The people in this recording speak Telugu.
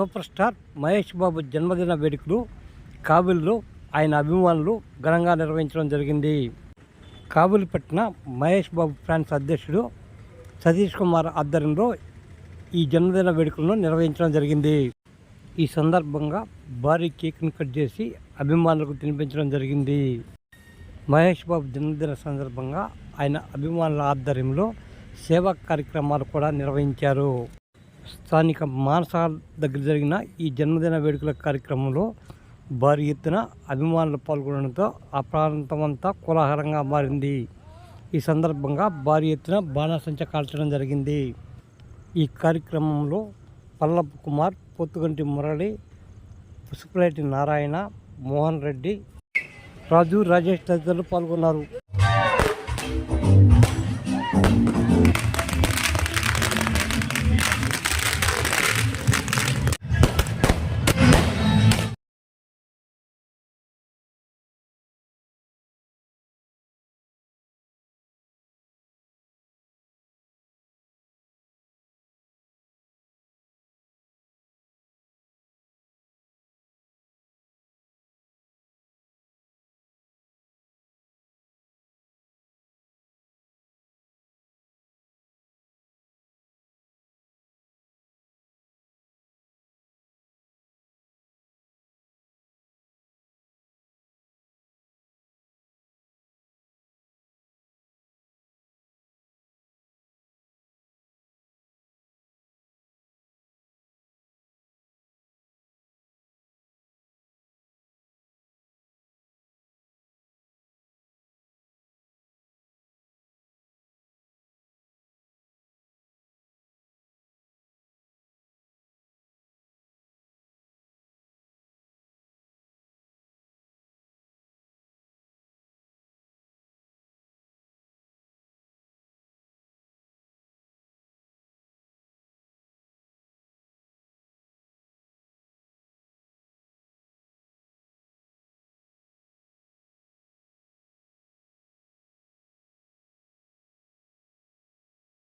సూపర్ స్టార్ మహేష్ బాబు జన్మదిన వేడుకలు కాబుల్లో ఆయన అభిమానులు ఘనంగా నిర్వహించడం జరిగింది. కాబుల్ పట్టిన మహేష్ బాబు ఫ్రాన్స్ అధ్యక్షుడు సతీష్ కుమార్ ఆధ్వర్యంలో ఈ జన్మదిన వేడుకలను నిర్వహించడం జరిగింది. ఈ సందర్భంగా భారీ కేక్ను కట్ చేసి అభిమానులకు తినిపించడం జరిగింది. మహేష్ బాబు జన్మదిన సందర్భంగా ఆయన అభిమానుల ఆధ్వర్యంలో సేవా కార్యక్రమాలు కూడా నిర్వహించారు. స్థానిక మానసాల దగ్గర జరిగిన ఈ జన్మదిన వేడుకల కార్యక్రమంలో భారీ ఎత్తున అభిమానులు పాల్గొనడంతో ఆ ప్రాంతమంతా కోలాహలంగా మారింది. ఈ సందర్భంగా భారీ ఎత్తున బాణాసంచ కాల్చడం జరిగింది. ఈ కార్యక్రమంలో పల్లపు కుమార్ పొత్తుగంటి మురళి పుసుపులేటి నారాయణ మోహన్ రెడ్డి రాజు రాజేష్ తదితరులు పాల్గొన్నారు.